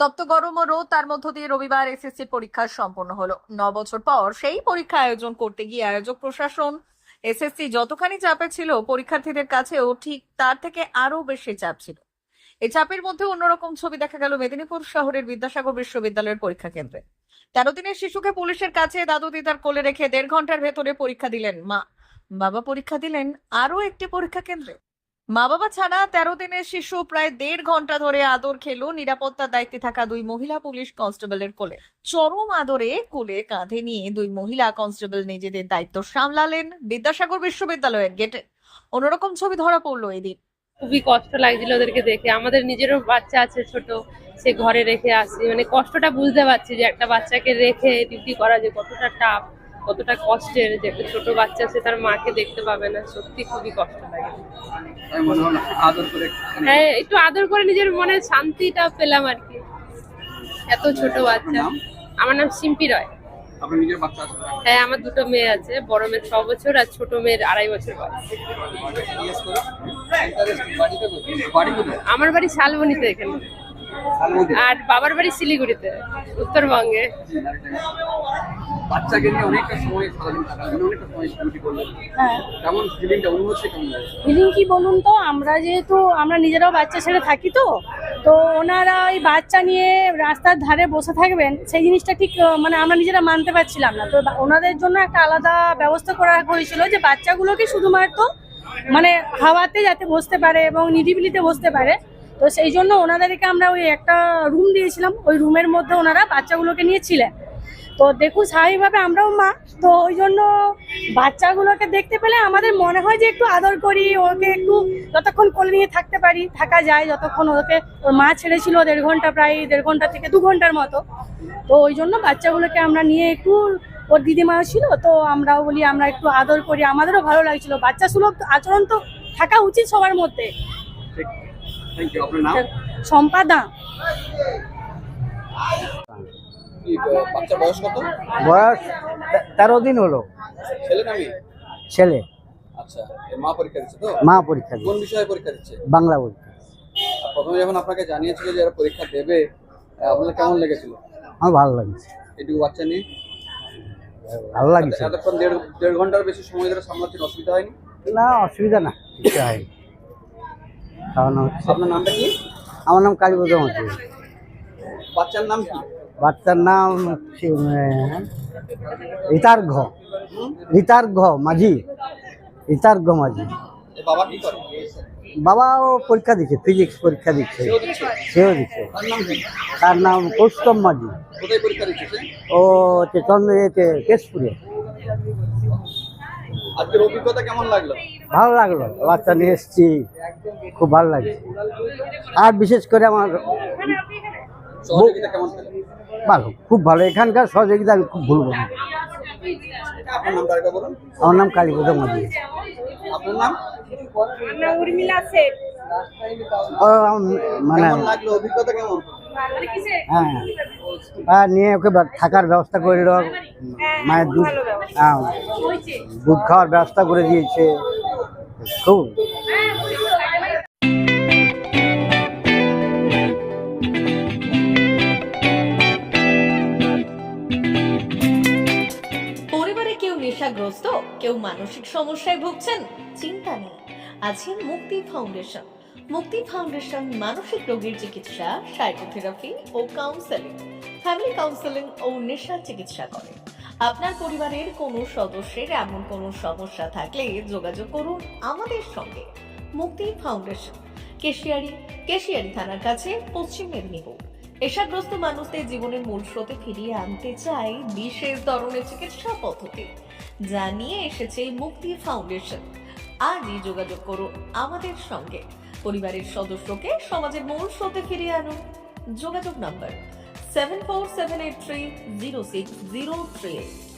তপ্ত গরম ও রোদ, তার মধ্য দিয়ে রবিবার এসএসসি পরীক্ষা সম্পন্ন হলো। ন বছর পর সেই পরীক্ষা আয়োজন করতে গিয়ে আয়োজক প্রশাসন এসএসসি যতখানি চাপে ছিল, পরীক্ষার্থীদের কাছেও ঠিক তার থেকে আরও বেশি চাপ ছিল। এই চাপের মধ্যে অন্যরকম ছবি দেখা গেল মেদিনীপুর শহরের বিদ্যাসাগর বিশ্ববিদ্যালয়ের পরীক্ষা কেন্দ্রে। তেরো দিনের শিশুকে পুলিশের কাছে দাদু দিদার কোলে রেখে দেড় ঘণ্টার ভেতরে পরীক্ষা দিলেন মা। বাবা পরীক্ষা দিলেন আরও একটি পরীক্ষা কেন্দ্রে। মা বাবা ছাড়া তেরো দিনের শিশু প্রায় দেড় ঘণ্টা ধরে আদর খেলো। নিরাপত্তার দায়িত্বে থাকা দুই মহিলা পুলিশ কনস্টেবলের কোলে। চরম আদরে কোলে কাঁধে নিয়ে দুই মহিলা কনস্টেবল নিজেদের দায়িত্ব সামলালেন বিদ্যাসাগর বিশ্ববিদ্যালয়ের গেটে। অন্যরকম ছবি ধরা পড়ল এদিন। খুবই কষ্ট লাগছিল ওদেরকে দেখে। আমাদের নিজেরও বাচ্চা আছে ছোট, সে ঘরে রেখে আসি মানে কষ্টটা বুঝতে পারছি যে একটা বাচ্চাকে রেখে ডিউটি করা যে কতটা টাফ কতটা কষ্টের যে একটা ছোট বাচ্চা সে তার মাকে দেখতে পাবে না। সত্যি খুবই কষ্ট লাগে। মনে হ্যাঁ একটু আদর করে নিজের মনে শান্তিটা পেলাম আর কি। এত ছোট বাচ্চা। আমার নাম সিম্পি রয়। হ্যাঁ আমার দুটো মেয়ে আছে বড় মেয়ের ছ বছর আর ছোট মেয়ের আড়াই বছর বয়স? আমার বাড়ি শালবনিতে এখানে। আর বাবার বাড়ি শিলিগুড়িতে উত্তরবঙ্গে। বাচ্চাকে নিয়ে অনেকটা সময় সারাদিন কাটালেন অনেকটা সময় ডিউটি করলেন হ্যাঁ। কেমন ফিলিংটা অনুভূতি কেমন ফিলিং কি বলুন তো আমরা যেহেতু আমরা নিজেরাও বাচ্চা ছেড়ে থাকি তো তো ওনারা ওই বাচ্চা নিয়ে রাস্তার ধারে বসে থাকবেন সেই জিনিসটা ঠিক মানে আমরা নিজেরা মানতে পারছিলাম না। তো ওনাদের জন্য একটা আলাদা ব্যবস্থা করা হয়েছিল যে বাচ্চাগুলোকে শুধুমাত্র মানে হাওয়াতে যাতে বসতে পারে এবং নিরিবিলিতে বসতে পারে। তো সেই জন্য ওনাদেরকে আমরা ওই একটা রুম দিয়েছিলাম। ওই রুমের মধ্যে ওনারা বাচ্চাগুলোকে নিয়েছিলেন তো দেখুন, স্বাভাবিকভাবে আমরাও মা। তো ওই জন্য বাচ্চাগুলোকে দেখতে পেলে আমাদের মনে হয় যে একটু আদর করি, ওকে একটু যতক্ষণ কোলে নিয়ে থাকতে পারি, থাকা যায়, যতক্ষণ ওকে ওর মা ছেড়েছিল দেড় ঘণ্টা প্রায়, দেড় ঘণ্টা থেকে দু ঘণ্টার মতো। তো ওই জন্য বাচ্চাগুলোকে আমরা নিয়ে একটু, ওর দিদিমাও ছিল, তো আমরাও বলি আমরা একটু আদর করি। আমাদেরও ভালো লাগছিল। বাচ্চা সুলভ আচরণ তো থাকা উচিত সবার মধ্যে। থ্যাংক ইউ আপনার নাম সম্পাদা বাচ্চার বয়স কত বয়স তেরো দিন হলো। ছেলে না মেয়ে ছেলে আচ্ছা মা পরীক্ষা দিচ্ছে তো মা পরীক্ষা কোন বিষয়ে পরীক্ষা দিচ্ছে বাংলা পরীক্ষা। প্রথমে যখন আপনাকে জানিয়েছিল যে এরা পরীক্ষা দেবে আহ, আপনাদের কেমন লেগেছিল? আমার ভালো লাগছে। এটুকু বাচ্চা নিয়ে? ভালো লাগছে। এতক্ষণ দেড় দেড় ঘণ্টার বেশি সময় ধরে সামলাচ্ছেন অসুবিধা হয়নি? না অসুবিধা না হয়নি। খাওয়ানো হচ্ছে আপনার নামটা কি? আমার নাম কালীপদ মাঝি বাচ্চার নাম কি? বাচ্চার নাম রিতার্ঘ রিতার্ঘ মাঝি। রিতার্ঘ মাঝি। বাবা কি করে? বাবাও পরীক্ষা দিচ্ছে ফিজিক্স পরীক্ষা দিচ্ছে। সেও দিচ্ছে? তার নাম কৌস্তম মাঝি? ও হচ্ছে চন্দ্র কেশপুরে আজকের অভিজ্ঞতা কেমন লাগল? ভালো লাগল বাচ্চা নিয়ে এসেছি খুব ভালো লাগছে। আর বিশেষ করে আমার সহযোগিতা কেমন পেলেন ভালো খুব ভালো এখানকার সহযোগিতা আমি খুব ভুলবো না। আমার নাম কালীপদ মাঝি ও, মানে কেমন লাগল? অভিজ্ঞতা কেমন? হ্যাঁ। হ্যাঁ নিয়ে ওকে থাকার ব্যবস্থা করে দিল। মায়ের দুধ হ্যাঁ দুধ খাওয়ার ব্যবস্থা করে দিয়েছে। খুব পরিবারে কেউ নেশাগ্রস্ত, কেউ মানসিক সমস্যায় ভুগছেন, চিন্তা নেই। আছে মুক্তি ফাউন্ডেশন। মুক্তি ফাউন্ডেশন মানসিক রোগীর চিকিৎসা, সাইকোথেরাপি ও কাউন্সেলিং ফ্যামিলি কাউন্সেলিং ও নেশা চিকিৎসা করে। আপনার পরিবারের কোনো সদস্যের এমন কোনো সমস্যা থাকলে যোগাযোগ করুন আমাদের সঙ্গে। মুক্তি ফাউন্ডেশন, কেশিয়ারি কেশিয়ারি থানার কাছে পশ্চিম মেদিনীপুর। নেশাগ্রস্ত মানুষদের জীবনের মূল স্রোতে ফিরিয়ে আনতে চাই বিশেষ ধরনের চিকিৎসা পদ্ধতি। যা নিয়ে এসেছে মুক্তি ফাউন্ডেশন। আজই যোগাযোগ করুন আমাদের সঙ্গে। পরিবারের সদস্যকে সমাজের মূল স্রোতে ফিরিয়ে আনুন। যোগাযোগ নম্বর 7478306038.